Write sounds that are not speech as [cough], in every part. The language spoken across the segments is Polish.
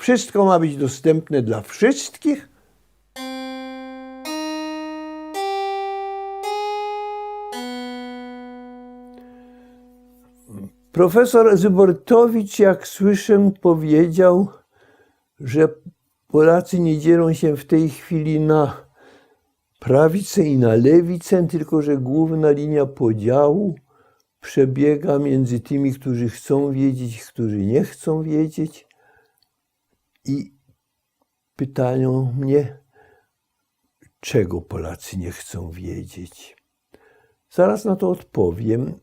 Wszystko ma być dostępne dla wszystkich. Profesor Zybortowicz, jak słyszę, powiedział, że Polacy nie dzielą się w tej chwili na prawicę i na lewicę, tylko że główna linia podziału przebiega między tymi, którzy chcą wiedzieć, którzy nie chcą wiedzieć. I pytają mnie, czego Polacy nie chcą wiedzieć. Zaraz na to odpowiem,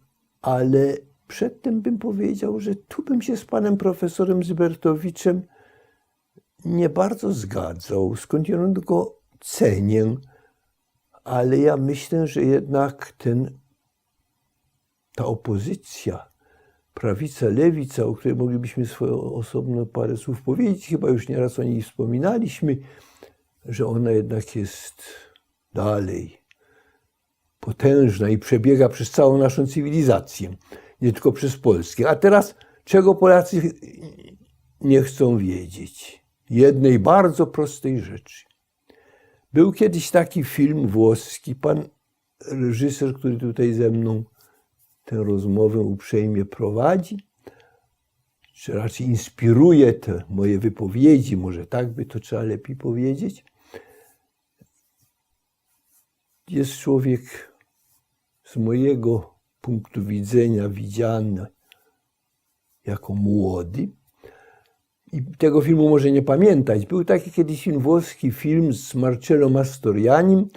ale przedtem bym powiedział, że tu bym się z panem profesorem Zybertowiczem nie bardzo zgadzał. Skądinąd go cenię, ale ja myślę, że jednak ten, ta opozycja, prawica, lewica, o której moglibyśmy swoje osobno parę słów powiedzieć, chyba już nieraz o niej wspominaliśmy, że ona jednak jest dalej potężna i przebiega przez całą naszą cywilizację, nie tylko przez Polskę. A teraz, czego Polacy nie chcą wiedzieć? Jednej bardzo prostej rzeczy. Był kiedyś taki film włoski, pan reżyser, który tutaj ze mną tę rozmowę uprzejmie prowadzi, czy raczej inspiruje te moje wypowiedzi, może tak by to trzeba lepiej powiedzieć. Jest człowiek z mojego punktu widzenia widziany jako młody. I tego filmu może nie pamiętać. Był taki kiedyś włoski, film z Marcello Mastorianim,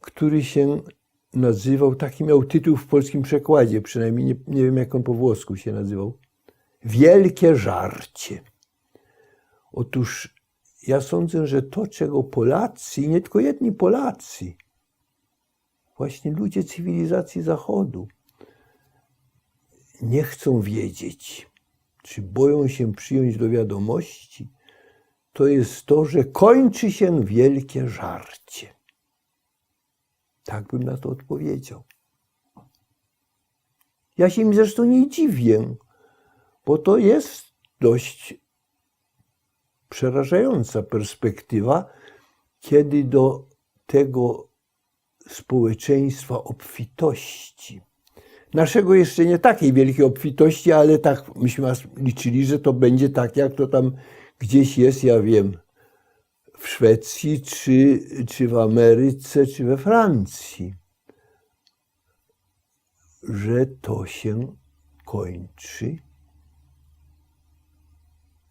który się nazywał, taki miał tytuł w polskim przekładzie, przynajmniej nie, nie wiem jak on po włosku się nazywał. Wielkie żarcie. Otóż ja sądzę, że to, czego Polacy, nie tylko jedni Polacy, właśnie ludzie cywilizacji Zachodu, nie chcą wiedzieć, czy boją się przyjąć do wiadomości, to jest to, że kończy się wielkie żarcie. Tak bym na to odpowiedział. Ja się im zresztą nie dziwię, bo to jest dość przerażająca perspektywa, kiedy do tego społeczeństwa obfitości, naszego jeszcze nie takiej wielkiej obfitości, ale tak myśmy liczyli, że to będzie tak, jak to tam gdzieś jest, ja wiem, w Szwecji, czy, czy w Ameryce, czy we Francji, że to się kończy.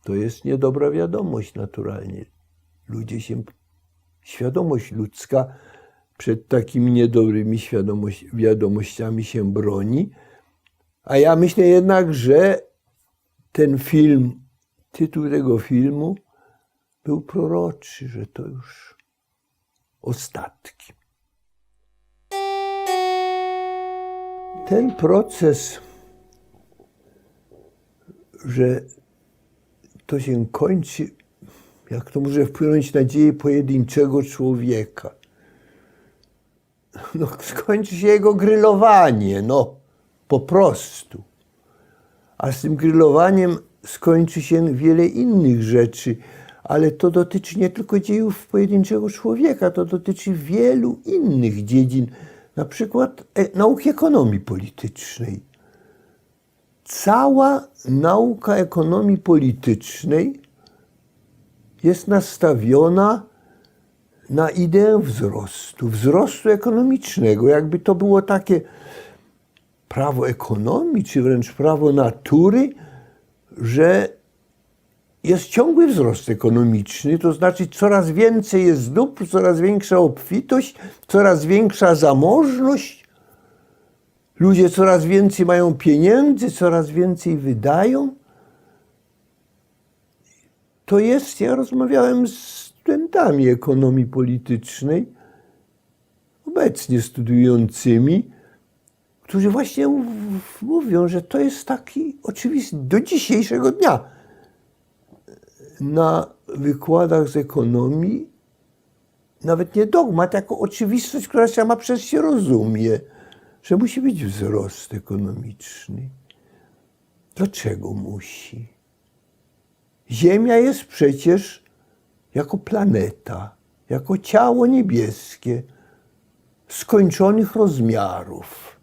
To jest niedobra wiadomość naturalnie. Ludzie się, świadomość ludzka przed takimi niedobrymi wiadomościami się broni. A ja myślę jednak, że ten film, tytuł tego filmu był proroczy, że to już ostatki. Ten proces, że to się kończy, jak to może wpłynąć na dzieje pojedynczego człowieka no, skończy się jego grillowanie, no po prostu. A z tym grillowaniem skończy się wiele innych rzeczy, ale to dotyczy nie tylko dziejów pojedynczego człowieka, to dotyczy wielu innych dziedzin, na przykład e nauki ekonomii politycznej. Cała nauka ekonomii politycznej jest nastawiona na ideę wzrostu, wzrostu ekonomicznego. Jakby to było takie prawo ekonomii, czy wręcz prawo natury, że jest ciągły wzrost ekonomiczny, to znaczy coraz więcej jest dóbr, coraz większa obfitość, coraz większa zamożność. Ludzie coraz więcej mają pieniędzy, coraz więcej wydają. To jest, ja rozmawiałem z studentami ekonomii politycznej, obecnie studiującymi, którzy właśnie mówią, że to jest taki oczywisty do dzisiejszego dnia. Na wykładach z ekonomii nawet nie dogmat, jako oczywistość, która sama przez się rozumie, że musi być wzrost ekonomiczny. Dlaczego musi? Ziemia jest przecież jako planeta, jako ciało niebieskie skończonych rozmiarów,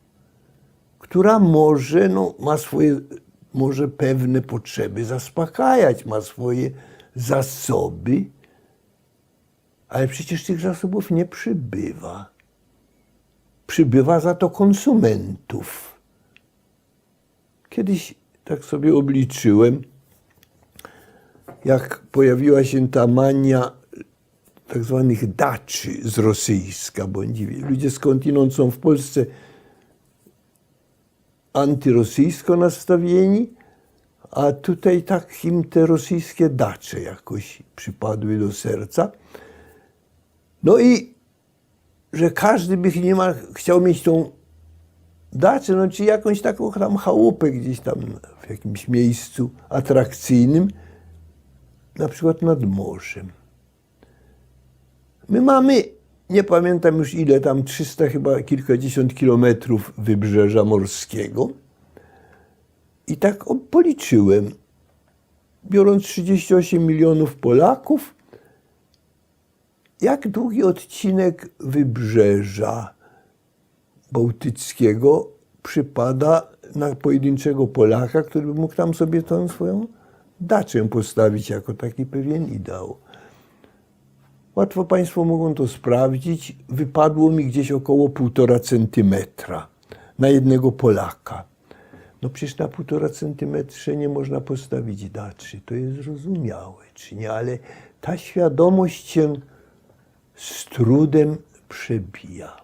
która może, no, ma swoje, może pewne potrzeby zaspokajać, ma swoje zasoby, ale przecież tych zasobów nie przybywa. Przybywa za to konsumentów. Kiedyś tak sobie obliczyłem, jak pojawiła się ta mania tak zwanych daczy z rosyjska, bądź ludzie skądinąd są w Polsce antyrosyjsko nastawieni, a tutaj tak im te rosyjskie dacze jakoś przypadły do serca. No i że każdy by niemal chciał mieć tą daczę, no czy jakąś taką tam chałupę gdzieś tam w jakimś miejscu atrakcyjnym, na przykład nad morzem. My mamy, nie pamiętam już ile tam, 300 chyba kilkadziesiąt kilometrów wybrzeża morskiego. I tak policzyłem, biorąc 38 milionów Polaków, jak długi odcinek wybrzeża bałtyckiego przypada na pojedynczego Polaka, który by mógł tam sobie tą swoją daczę postawić jako taki pewien ideał. Łatwo Państwo mogą to sprawdzić. Wypadło mi gdzieś około półtora centymetra na jednego Polaka. No przecież na półtora centymetrze nie można postawić daczy. To jest zrozumiałe, czy nie? Ale ta świadomość się z trudem przebija.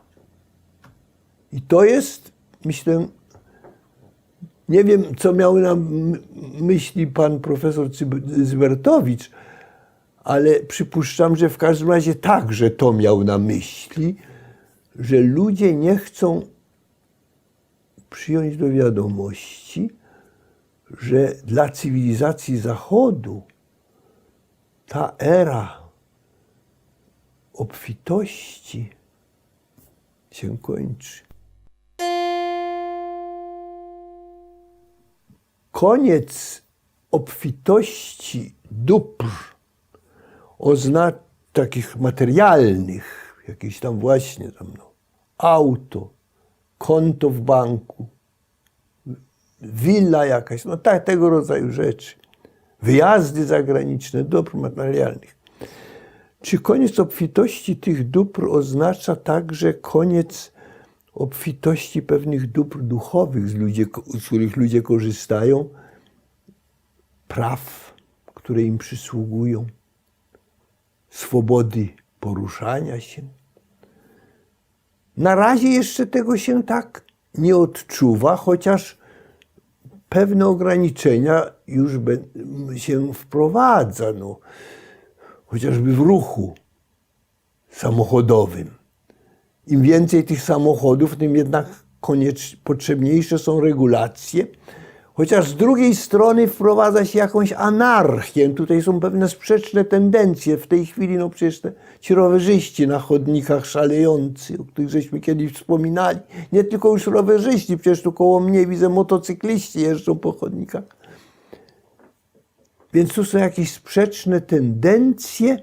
I to jest, myślę, nie wiem, co miał na myśli pan profesor Zbertowicz, ale przypuszczam, że w każdym razie także to miał na myśli, że ludzie nie chcą przyjąć do wiadomości, że dla cywilizacji Zachodu ta era obfitości się kończy. Koniec obfitości dóbr ozna takich materialnych, jakieś tam właśnie tam no, auto, konto w banku, willa jakaś, no tak, tego rodzaju rzeczy, wyjazdy zagraniczne, dóbr materialnych. Czy koniec obfitości tych dóbr oznacza także koniec obfitości pewnych dóbr duchowych, z, ludzie, z których ludzie korzystają, praw, które im przysługują? Swobody poruszania się. Na razie jeszcze tego się tak nie odczuwa, chociaż pewne ograniczenia już się wprowadza, no, chociażby w ruchu samochodowym. Im więcej tych samochodów, tym jednak koniecz, potrzebniejsze są regulacje, Chociaż z drugiej strony wprowadza się jakąś anarchię. Tutaj są pewne sprzeczne tendencje. W tej chwili, no przecież te, ci rowerzyści na chodnikach szalejący, o których żeśmy kiedyś wspominali. Nie tylko już rowerzyści, przecież tu koło mnie widzę motocykliści jeżdżą po chodnikach. Więc tu są jakieś sprzeczne tendencje.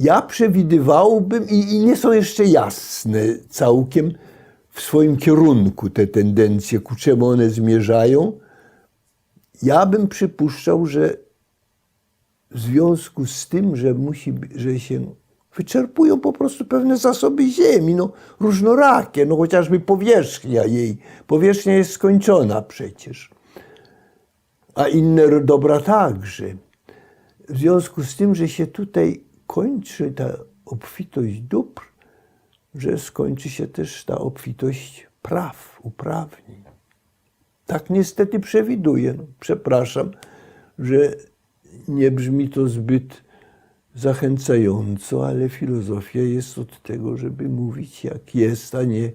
Ja przewidywałbym, i, i nie są jeszcze jasne całkiem, w swoim kierunku te tendencje, ku czemu one zmierzają, ja bym przypuszczał, że w związku z tym, że musi, że się wyczerpują po prostu pewne zasoby ziemi, no różnorakie, no chociażby powierzchnia jej, powierzchnia jest skończona przecież, a inne dobra także. W związku z tym, że się tutaj kończy ta obfitość dóbr, że skończy się też ta obfitość praw, uprawnień. Tak niestety przewiduję. No, przepraszam, że nie brzmi to zbyt zachęcająco, ale filozofia jest od tego, żeby mówić jak jest, a nie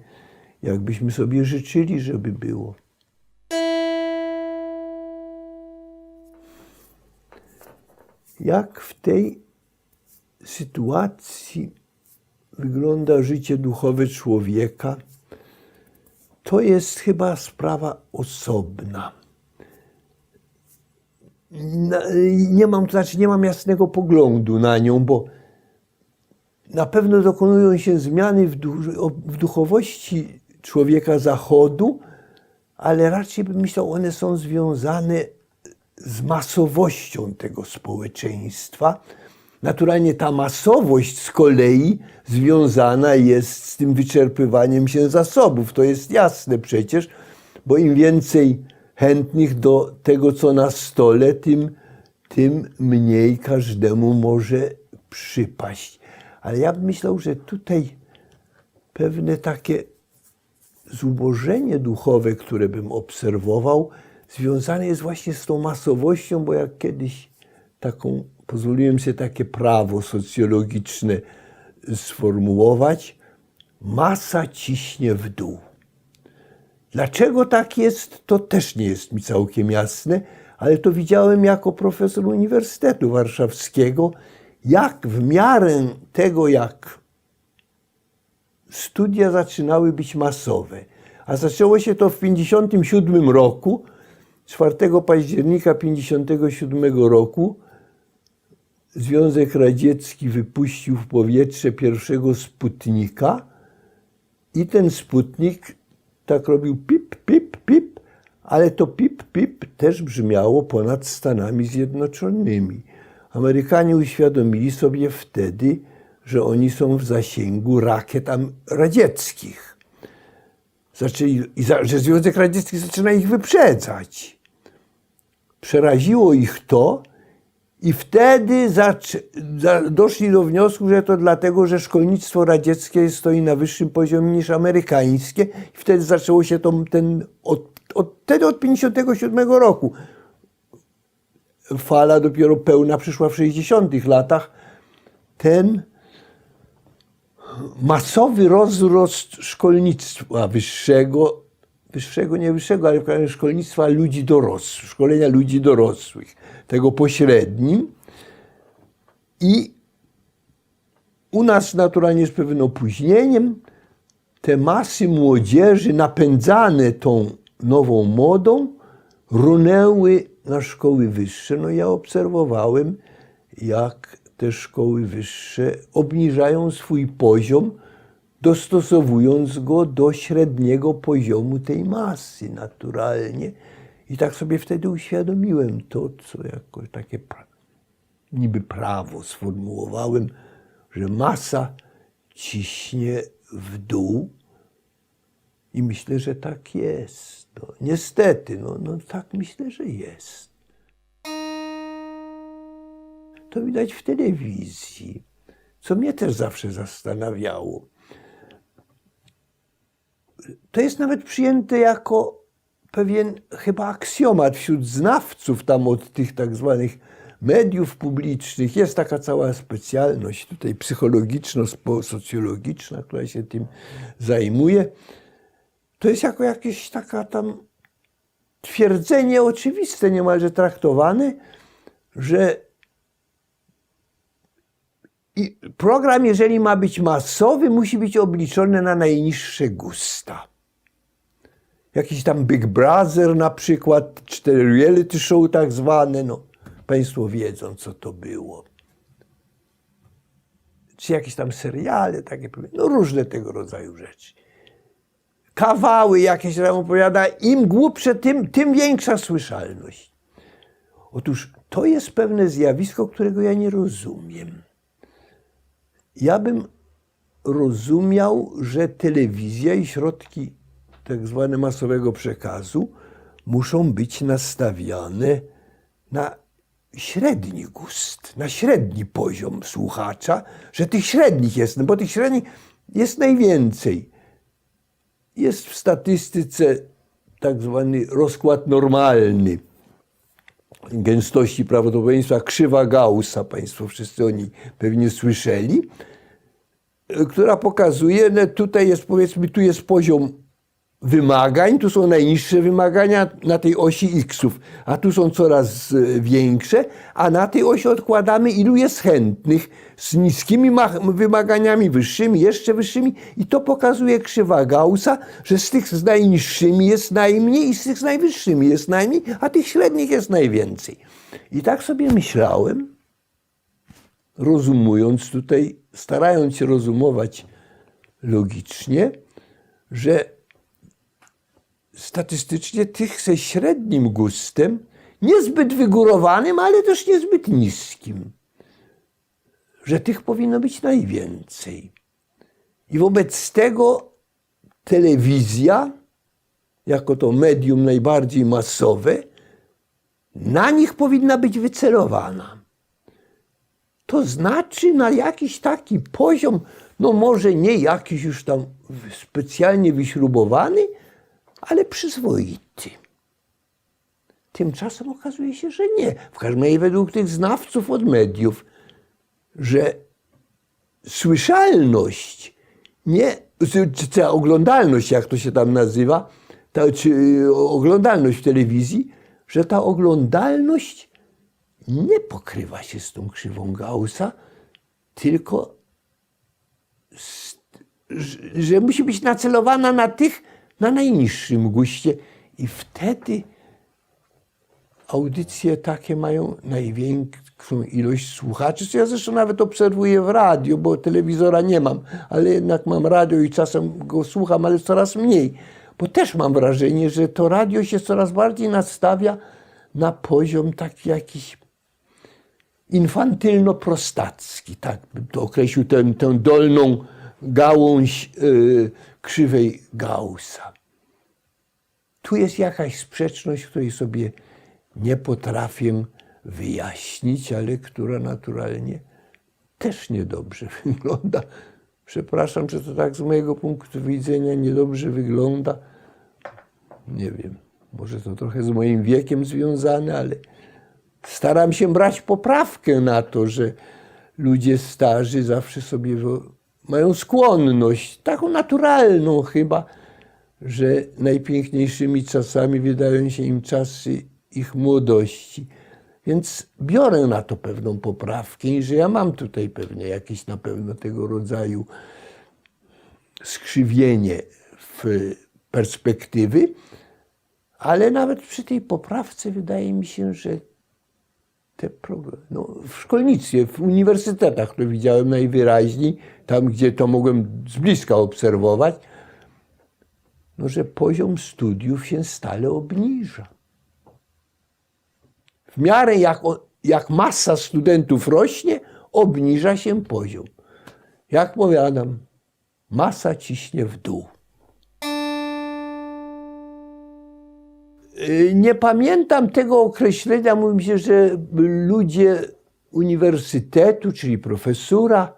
jakbyśmy sobie życzyli, żeby było. Jak w tej sytuacji wygląda życie duchowe człowieka, to jest chyba sprawa osobna. na, nie mam, to znaczy nie mam jasnego poglądu na nią, bo na pewno dokonują się zmiany w duchowości człowieka zachodu, ale raczej bym myślał, one są związane z masowością tego społeczeństwa. Naturalnie ta masowość z kolei związana jest z tym wyczerpywaniem się zasobów. To jest jasne przecież, bo im więcej chętnych do tego, co na stole, tym, tym mniej każdemu może przypaść. Ale ja bym myślał, że tutaj pewne takie zubożenie duchowe, które bym obserwował, związane jest właśnie z tą masowością, bo jak kiedyś taką, pozwoliłem sobie takie prawo socjologiczne sformułować, masa ciśnie w dół. Dlaczego tak jest, to też nie jest mi całkiem jasne, ale to widziałem jako profesor Uniwersytetu Warszawskiego, jak w miarę tego, jak studia zaczynały być masowe. A zaczęło się to w 1957 roku, 4 października 1957 roku. Związek Radziecki wypuścił w powietrze pierwszego Sputnika i ten Sputnik tak robił pip, pip, pip, ale to pip, pip też brzmiało ponad Stanami Zjednoczonymi. Amerykanie uświadomili sobie wtedy, że oni są w zasięgu rakiet radzieckich. Zaczęli, że Związek Radziecki zaczyna ich wyprzedzać. Przeraziło ich to i wtedy doszli do wniosku, że to dlatego, że szkolnictwo radzieckie stoi na wyższym poziomie niż amerykańskie. I wtedy zaczęło się to, ten, od, od, wtedy od 57 roku. Fala dopiero pełna przyszła w 60 latach. Ten masowy rozrost szkolnictwa wyższego, wyższego, nie wyższego, ale w każdym szkolnictwa ludzi dorosłych, szkolenia ludzi dorosłych, tego pośrednim. I u nas naturalnie z pewnym opóźnieniem te masy młodzieży napędzane tą nową modą runęły na szkoły wyższe. No ja obserwowałem, jak te szkoły wyższe obniżają swój poziom, dostosowując go do średniego poziomu tej masy naturalnie. I tak sobie wtedy uświadomiłem to, co jako takie pra- niby prawo sformułowałem, że masa ciśnie w dół i myślę, że tak jest. No, niestety, no, no tak myślę, że jest. To widać w telewizji, co mnie też zawsze zastanawiało. To jest nawet przyjęte jako pewien chyba aksjomat wśród znawców tam od tych tak zwanych mediów publicznych. Jest taka cała specjalność tutaj psychologiczno-socjologiczna, która się tym zajmuje. To jest jako jakieś taka tam twierdzenie oczywiste niemalże traktowane, że i program, jeżeli ma być masowy, musi być obliczony na najniższe gusta. Jakiś tam Big Brother na przykład, czy te reality show tak zwane, no Państwo wiedzą, co to było. Czy jakieś tam seriale takie, no różne tego rodzaju rzeczy. Kawały jakieś tam opowiada, im głupsze, tym, tym większa słyszalność. Otóż to jest pewne zjawisko, którego ja nie rozumiem. Ja bym rozumiał, że telewizja i środki tak zwane masowego przekazu muszą być nastawiane na średni gust, na średni poziom słuchacza, że tych średnich jest, no bo tych średnich jest najwięcej. Jest w statystyce tak zwany rozkład normalny gęstości prawdopodobieństwa, krzywa Gaussa, Państwo wszyscy o niej pewnie słyszeli, która pokazuje, że tutaj jest powiedzmy, tu jest poziom wymagań, tu są najniższe wymagania na tej osi x-ów, a tu są coraz e, większe, a na tej osi odkładamy ilu jest chętnych. Z niskimi ma- wymaganiami, wyższymi, jeszcze wyższymi. I to pokazuje krzywa Gaussa, że z tych z najniższymi jest najmniej i z tych z najwyższymi jest najmniej, a tych średnich jest najwięcej. I tak sobie myślałem, rozumując tutaj, starając się rozumować logicznie, że statystycznie tych ze średnim gustem, niezbyt wygórowanym, ale też niezbyt niskim, że tych powinno być najwięcej. I wobec tego telewizja, jako to medium najbardziej masowe, na nich powinna być wycelowana. To znaczy na jakiś taki poziom, no może nie jakiś już tam specjalnie wyśrubowany, ale przyzwoity. Tymczasem okazuje się, że nie. W każdym razie według tych znawców od mediów, że słyszalność, nie, czy ta oglądalność, jak to się tam nazywa, ta, czy oglądalność w telewizji, że ta oglądalność nie pokrywa się z tą krzywą Gaussa, tylko z, że musi być nacelowana na tych, na najniższym guście i wtedy audycje takie mają największą ilość słuchaczy, co ja zresztą nawet obserwuję w radio, bo telewizora nie mam, ale jednak mam radio i czasem go słucham, ale coraz mniej, bo też mam wrażenie, że to radio się coraz bardziej nastawia na poziom taki jakiś infantylno-prostacki, tak bym to określił, tę, tę dolną gałąź yy, krzywej Gaussa. Tu jest jakaś sprzeczność, której sobie nie potrafię wyjaśnić, ale która naturalnie też niedobrze [laughs] wygląda. Przepraszam, że to tak z mojego punktu widzenia niedobrze wygląda. Nie wiem, może to trochę z moim wiekiem związane, ale staram się brać poprawkę na to, że ludzie starzy zawsze sobie mają skłonność, taką naturalną chyba, że najpiękniejszymi czasami wydają się im czasy ich młodości. Więc biorę na to pewną poprawkę i że ja mam tutaj pewne jakieś na pewno tego rodzaju skrzywienie w perspektywy, ale nawet przy tej poprawce wydaje mi się, że te problemy, no, w szkolnictwie, w uniwersytetach to widziałem najwyraźniej, tam gdzie to mogłem z bliska obserwować, no, że poziom studiów się stale obniża. W miarę jak, jak masa studentów rośnie, obniża się poziom. Jak powiadam, masa ciśnie w dół. Nie pamiętam tego określenia. Mówi mi się, że ludzie uniwersytetu, czyli profesura,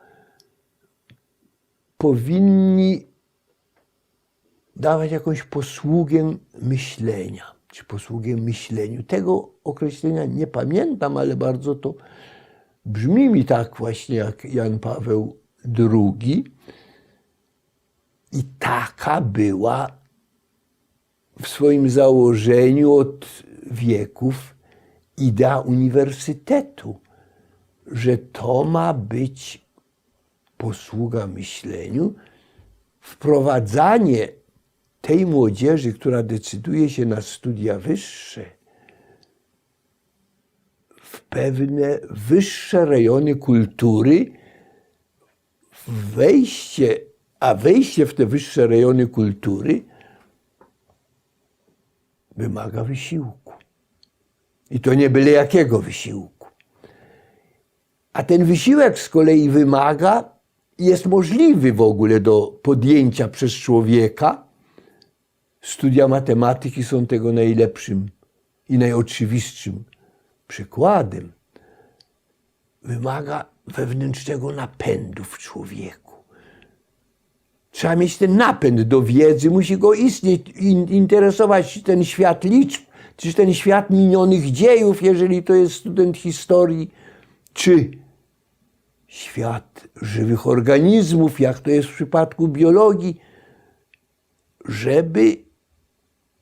powinni dawać jakąś posługę myślenia, czy posługę myśleniu. Tego określenia nie pamiętam, ale bardzo to brzmi mi tak właśnie jak Jan Paweł II. I taka była w swoim założeniu od wieków idea uniwersytetu, że to ma być posługa myśleniu, wprowadzanie tej młodzieży, która decyduje się na studia wyższe, w pewne wyższe rejony kultury, wejście, a wejście w te wyższe rejony kultury wymaga wysiłku. I to nie byle jakiego wysiłku. A ten wysiłek z kolei wymaga, jest możliwy w ogóle do podjęcia przez człowieka. Studia matematyki są tego najlepszym i najoczywistszym przykładem. Wymaga wewnętrznego napędu w człowieku. Trzeba mieć ten napęd do wiedzy, musi go istnieć, interesować ten świat liczb, czy ten świat minionych dziejów, jeżeli to jest student historii, czy świat żywych organizmów, jak to jest w przypadku biologii, żeby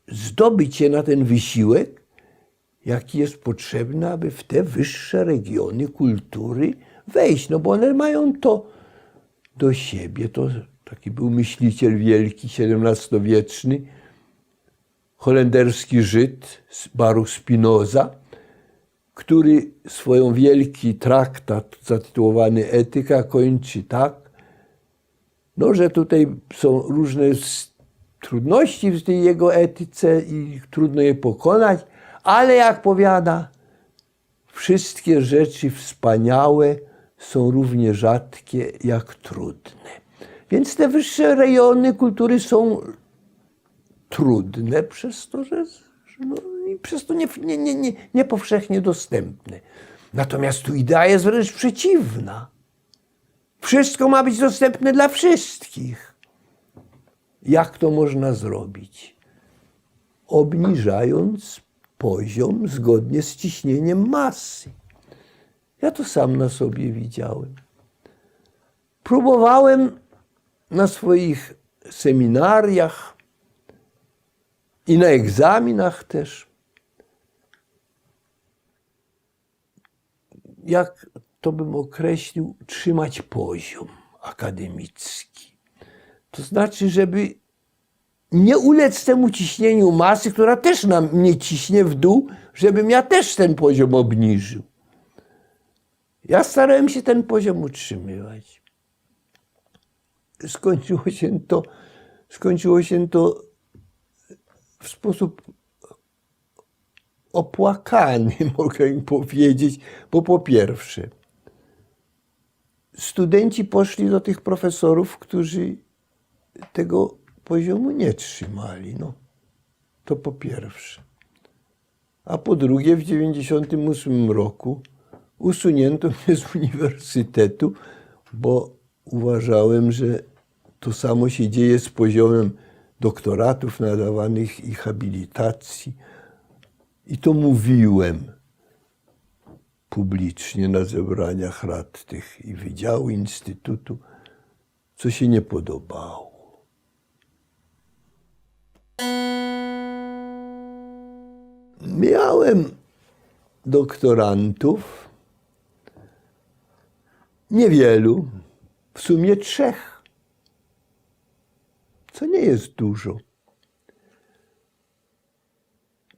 zdobyć się na ten wysiłek, jaki jest potrzebny, aby w te wyższe regiony kultury wejść. No bo one mają to do siebie. To taki był myśliciel wielki, XVII-wieczny, holenderski Żyd, Baruch Spinoza, który swoją wielki traktat zatytułowany Etyka kończy tak, no, że tutaj są różne trudności w tej jego etyce i trudno je pokonać, ale jak powiada, wszystkie rzeczy wspaniałe są równie rzadkie jak trudne. Więc te wyższe rejony kultury są trudne przez to, że, no, i przez to nie, nie, nie, nie, nie powszechnie dostępne. Natomiast tu idea jest wręcz przeciwna. Wszystko ma być dostępne dla wszystkich. Jak to można zrobić? Obniżając poziom zgodnie z ciśnieniem masy. Ja to sam na sobie widziałem. Próbowałem na swoich seminariach i na egzaminach też, jak to bym określił, trzymać poziom akademicki. To znaczy, żeby nie ulec temu ciśnieniu masy, która też na mnie ciśnie w dół, żebym ja też ten poziom obniżył. Ja starałem się ten poziom utrzymywać. Skończyło się to, skończyło się to w sposób opłakany, [laughs] mogę im powiedzieć, bo po pierwsze, studenci poszli do tych profesorów, którzy tego poziomu nie trzymali. No, to po pierwsze. A po drugie, w 1998 roku usunięto mnie z uniwersytetu, bo uważałem, że to samo się dzieje z poziomem doktoratów nadawanych i habilitacji. I to mówiłem publicznie na zebraniach rad tych i wydziału Instytutu, co się nie podobało. Miałem doktorantów, niewielu, w sumie trzech, co nie jest dużo.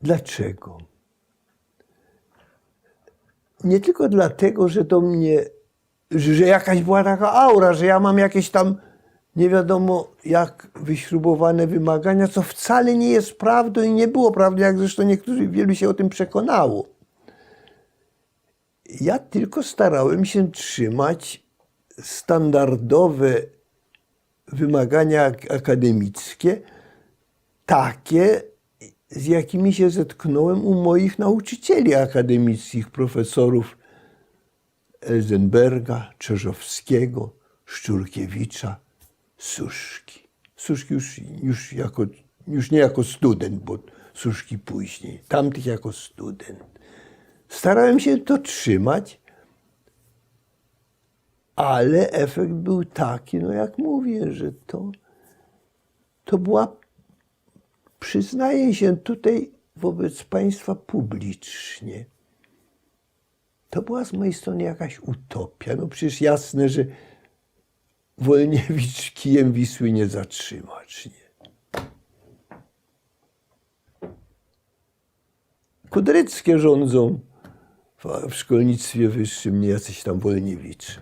Dlaczego? Nie tylko dlatego, że do mnie, że jakaś była taka aura, że ja mam jakieś tam nie wiadomo jak wyśrubowane wymagania, co wcale nie jest prawdą i nie było prawdą, jak zresztą niektórzy wielu się o tym przekonało. Ja tylko starałem się trzymać standardowe wymagania ak- akademickie, takie, z jakimi się zetknąłem u moich nauczycieli akademickich, profesorów Elzenberga, Czerzowskiego, Szczurkiewicza, Suszki. Suszki już, już, jako, już nie jako student, bo Suszki później, tamtych jako student. Starałem się to trzymać, ale efekt był taki, no jak mówię, że to, to była, przyznaję się tutaj wobec Państwa publicznie, to była z mojej strony jakaś utopia. No przecież jasne, że Wolniewicz kijem Wisły nie zatrzyma, czy nie? Kudryckie rządzą w, w szkolnictwie wyższym, nie jacyś tam Wolniewicz.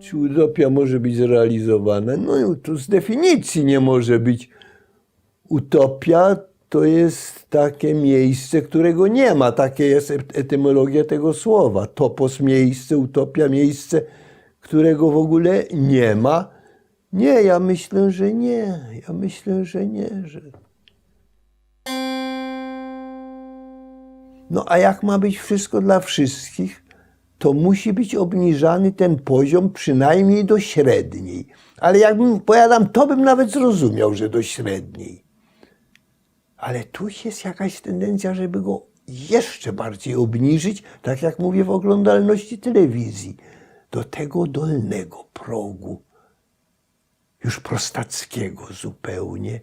Czy utopia może być zrealizowana? No to z definicji nie może być. Utopia to jest takie miejsce, którego nie ma. Takie jest et- etymologia tego słowa. Topos miejsce, utopia miejsce, którego w ogóle nie ma. Nie, ja myślę, że nie. Ja myślę, że nie. Że... No a jak ma być wszystko dla wszystkich, to musi być obniżany ten poziom przynajmniej do średniej. Ale jakbym, powiadam, to bym nawet zrozumiał, że do średniej. Ale tu jest jakaś tendencja, żeby go jeszcze bardziej obniżyć, tak jak mówię w oglądalności telewizji, do tego dolnego progu. już prostackiego zupełnie.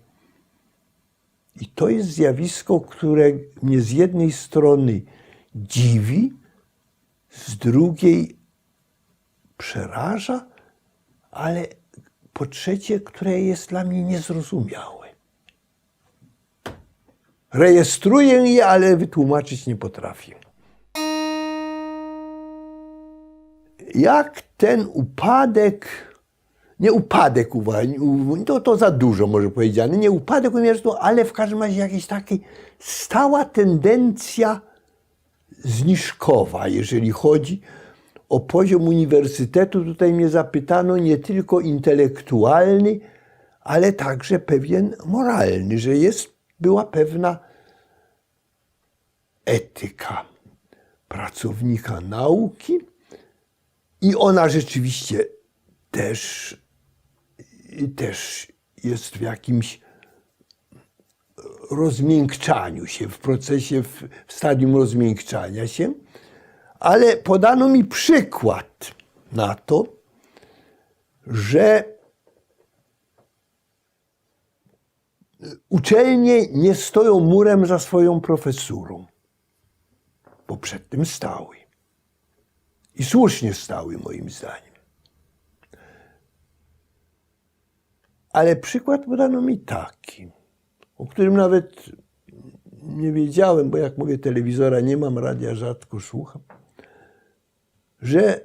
I to jest zjawisko, które mnie z jednej strony dziwi, z drugiej przeraża, ale po trzecie, które jest dla mnie niezrozumiałe. Rejestruję je, ale wytłumaczyć nie potrafię. Jak ten upadek, nie upadek, uwa- u- to, to za dużo może powiedziane, nie upadek ale w każdym razie jakaś taka stała tendencja zniżkowa, jeżeli chodzi o poziom uniwersytetu. Tutaj mnie zapytano nie tylko intelektualny, ale także pewien moralny, że jest, była pewna etyka pracownika nauki i ona rzeczywiście też, też jest w jakimś rozmiękczaniu się, w procesie, w, stadium rozmiękczania się, ale podano mi przykład na to, że uczelnie nie stoją murem za swoją profesurą, bo przed tym stały. I słusznie stały, moim zdaniem. Ale przykład podano mi taki, o którym nawet nie wiedziałem, bo jak mówię, telewizora nie mam, radia rzadko słucham, że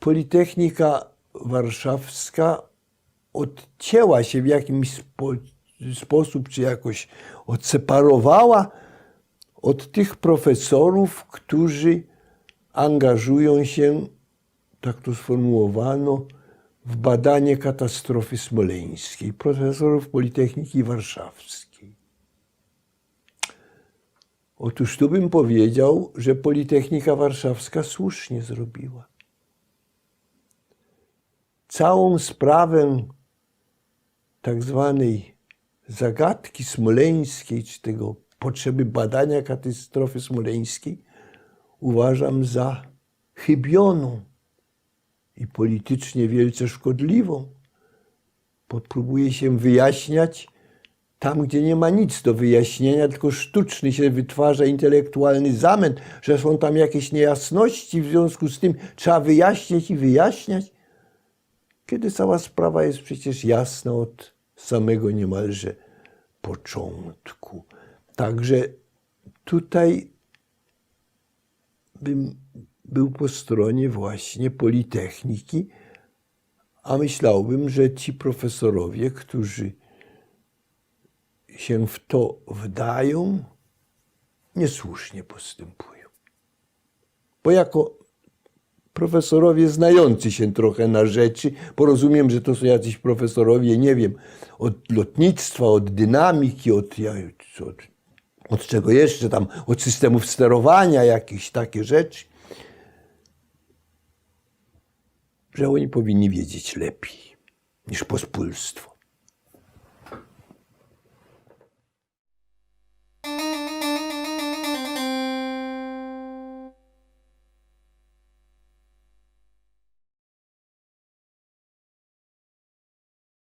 Politechnika Warszawska odcięła się w jakimś spo, sposób, czy jakoś odseparowała od tych profesorów, którzy angażują się, tak to sformułowano, w badanie katastrofy smoleńskiej, profesorów Politechniki Warszawskiej. Otóż tu bym powiedział, że Politechnika Warszawska słusznie zrobiła. Całą sprawę tak zwanej zagadki smoleńskiej, czy tego potrzeby badania katastrofy smoleńskiej, uważam za chybioną i politycznie wielce szkodliwą. Próbuje się wyjaśniać tam, gdzie nie ma nic do wyjaśnienia, tylko sztuczny się wytwarza intelektualny zamęt, że są tam jakieś niejasności, w związku z tym trzeba wyjaśniać i wyjaśniać, kiedy cała sprawa jest przecież jasna od samego niemalże początku. Także tutaj bym był po stronie właśnie Politechniki, a myślałbym, że ci profesorowie, którzy się w to wdają, niesłusznie postępują. Bo jako profesorowie znający się trochę na rzeczy, bo rozumiem, że to są jacyś profesorowie, nie wiem, od lotnictwa, od dynamiki, od, od, od czego jeszcze tam, od systemów sterowania, jakieś takie rzeczy, że oni powinni wiedzieć lepiej niż pospólstwo.